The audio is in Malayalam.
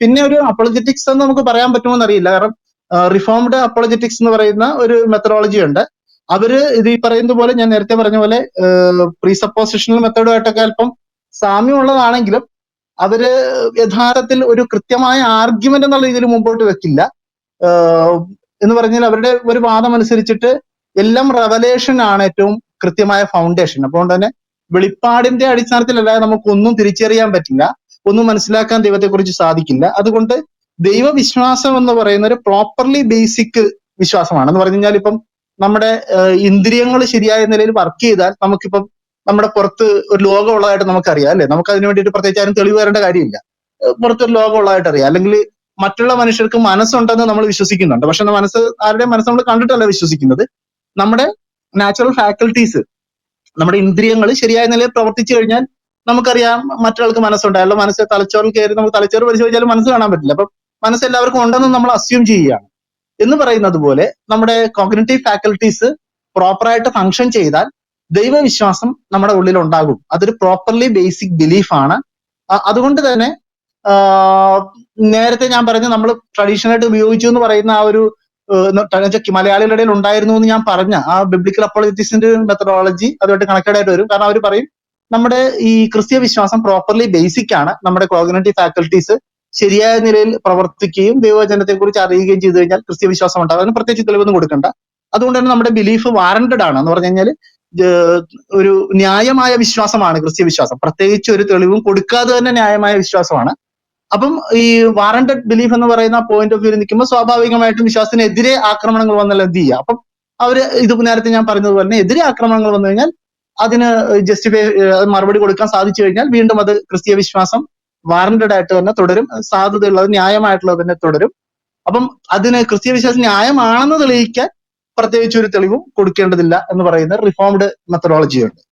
പിന്നെ ഒരു അപ്പോളജറ്റിക്സ് എന്ന് നമുക്ക് പറയാൻ പറ്റുമോ എന്നറിയില്ല കാരണം റിഫോംഡ് അപ്പോളജറ്റിക്സ് എന്ന് പറയുന്ന ഒരു മെത്തഡോളജി ഉണ്ട്. അവർ ഇത് ഈ പറയുന്ന പോലെ ഞാൻ നേരത്തെ പറഞ്ഞ പോലെ പ്രീസപ്പോസിഷണൽ മെത്തേഡുമായിട്ടൊക്കെ അല്പം സാമ്യമുള്ളതാണെങ്കിലും അവർ യഥാർത്ഥത്തിൽ ഒരു കൃത്യമായ ആർഗ്യുമെന്റ് എന്നുള്ള രീതിയിൽ മുമ്പോട്ട് വെക്കില്ല. എന്ന് പറഞ്ഞാൽ അവരുടെ ഒരു വാദം അനുസരിച്ചിട്ട് എല്ലാം റെവലേഷൻ ആണ് ഏറ്റവും കൃത്യമായ ഫൗണ്ടേഷൻ അപ്പോൾ തന്നെ വെളിപ്പാടിന്റെ അടിസ്ഥാനത്തിലല്ലാതെ നമുക്കൊന്നും തിരിച്ചറിയാൻ പറ്റില്ല. ഒന്നും മനസ്സിലാക്കാൻ ദൈവത്തെക്കുറിച്ച് സാധിക്കില്ല. അതുകൊണ്ട് ദൈവവിശ്വാസം എന്ന് പറയുന്ന ഒരു പ്രോപ്പർലി ബേസിക് വിശ്വാസമാണ്. എന്ന് പറഞ്ഞു കഴിഞ്ഞാൽ ഇപ്പം നമ്മുടെ ഇന്ദ്രിയങ്ങൾ ശരിയായ നിലയിൽ വർക്ക് ചെയ്താൽ നമുക്കിപ്പം നമ്മുടെ പുറത്ത് ഒരു ലോകമുള്ളതായിട്ട് നമുക്കറിയാം അല്ലെ? നമുക്ക് അതിന് വേണ്ടിയിട്ട് പ്രത്യേകിച്ച് ആരും തെളിവ് വരേണ്ട കാര്യമില്ല. പുറത്തൊരു ലോകമുള്ളതായിട്ട് അറിയാം. അല്ലെങ്കിൽ മറ്റുള്ള മനുഷ്യർക്ക് മനസ്സുണ്ടെന്ന് നമ്മൾ വിശ്വസിക്കുന്നുണ്ട്. പക്ഷെ മനസ്സ് ആരുടെ മനസ്സ് നമ്മൾ കണ്ടിട്ടല്ല വിശ്വസിക്കുന്നത്? നമ്മുടെ നാച്ചുറൽ ഫാക്കൽറ്റീസ് നമ്മുടെ ഇന്ദ്രിയങ്ങൾ ശരിയായ നിലയിൽ പ്രവർത്തിച്ചു കഴിഞ്ഞാൽ നമുക്കറിയാം മറ്റൊരാൾക്ക് മനസ്സുണ്ട്. മനസ്സ് തലച്ചോറിൽ കയറി നമുക്ക് തലച്ചോറ് പരിശോധിച്ചാലും മനസ്സ് കാണാൻ പറ്റില്ല. അപ്പം മനസ്സ് എല്ലാവർക്കും ഉണ്ടെന്ന് നമ്മൾ അസ്യൂം ചെയ്യുകയാണ്. എന്ന് പറയുന്നത് പോലെ നമ്മുടെ കോഗ്നറ്റീവ് ഫാക്കൽറ്റീസ് പ്രോപ്പറായിട്ട് ഫങ്ഷൻ ചെയ്താൽ ദൈവവിശ്വാസം നമ്മുടെ ഉള്ളിൽ ഉണ്ടാകും. അതൊരു പ്രോപ്പർലി ബേസിക് ബിലീഫ് ആണ്. അതുകൊണ്ട് തന്നെ നേരത്തെ ഞാൻ പറഞ്ഞു നമ്മൾ ട്രഡീഷണൽ ആയിട്ട് ഉപയോഗിച്ചു എന്ന് പറയുന്ന ആ ഒരു മലയാളികളുടെ ഇടയിൽ ഉണ്ടായിരുന്നു എന്ന് ഞാൻ പറഞ്ഞ ആ ബിബ്ലിക്കൽ അപ്പോളജിസിന്റെ മെത്തഡോളജി അതുമായിട്ട് കണക്റ്റഡ് ആയിട്ട് വരും. കാരണം അവർ പറയും നമ്മുടെ ഈ ക്രിസ്തീയ വിശ്വാസം പ്രോപ്പർലി ബേസിക് ആണ്. നമ്മുടെ കോഗ്നറ്റീവ് ഫാക്കൽറ്റീസ് ശരിയായ നിലയിൽ പ്രവർത്തിക്കുകയും ദൈവവചനത്തെ കുറിച്ച് അറിയുകയും ചെയ്തു കഴിഞ്ഞാൽ ക്രിസ്തീയ വിശ്വാസം ഉണ്ടാകും. അതിന് പ്രത്യേകിച്ച് തെളിവൊന്നും കൊടുക്കണ്ട. അതുകൊണ്ട് തന്നെ നമ്മുടെ ബിലീഫ് വാറണ്ടഡ് ആണ് എന്ന് പറഞ്ഞു കഴിഞ്ഞാൽ ഒരു ന്യായമായ വിശ്വാസമാണ് ക്രിസ്തീയ വിശ്വാസം. പ്രത്യേകിച്ച് ഒരു തെളിവും കൊടുക്കാതെ തന്നെ ന്യായമായ വിശ്വാസമാണ്. അപ്പം ഈ വാറണ്ടഡ് ബിലീഫ് എന്ന് പറയുന്ന പോയിന്റ് ഓഫ് വ്യൂ നിൽക്കുമ്പോൾ സ്വാഭാവികമായിട്ടും വിശ്വാസത്തിനെതിരെ ആക്രമണങ്ങൾ വന്നാൽ എന്ത് ചെയ്യുക? അപ്പം അവർ ഇത് നേരത്തെ ഞാൻ പറഞ്ഞതുപോലെ തന്നെ എതിരെ ആക്രമണങ്ങൾ വന്നു കഴിഞ്ഞാൽ അതിന് ജസ്റ്റിഫൈ മറുപടി കൊടുക്കാൻ സാധിച്ചു കഴിഞ്ഞാൽ വീണ്ടും അത് ക്രിസ്തീയ വിശ്വാസം വാറന്റഡ് ആയിട്ട് തന്നെ തുടരും. സാധ്യതയുള്ളത് ന്യായമായിട്ടുള്ളത് തന്നെ തുടരും. അപ്പം അതിന് ക്രിസ്തീയ വിശ്വാസം ന്യായമാണെന്ന് തെളിയിക്കാൻ പ്രത്യേകിച്ച് ഒരു തെളിവും കൊടുക്കേണ്ടതില്ല എന്ന് പറയുന്ന റിഫോംഡ് മെത്തഡോളജി ഉണ്ട്.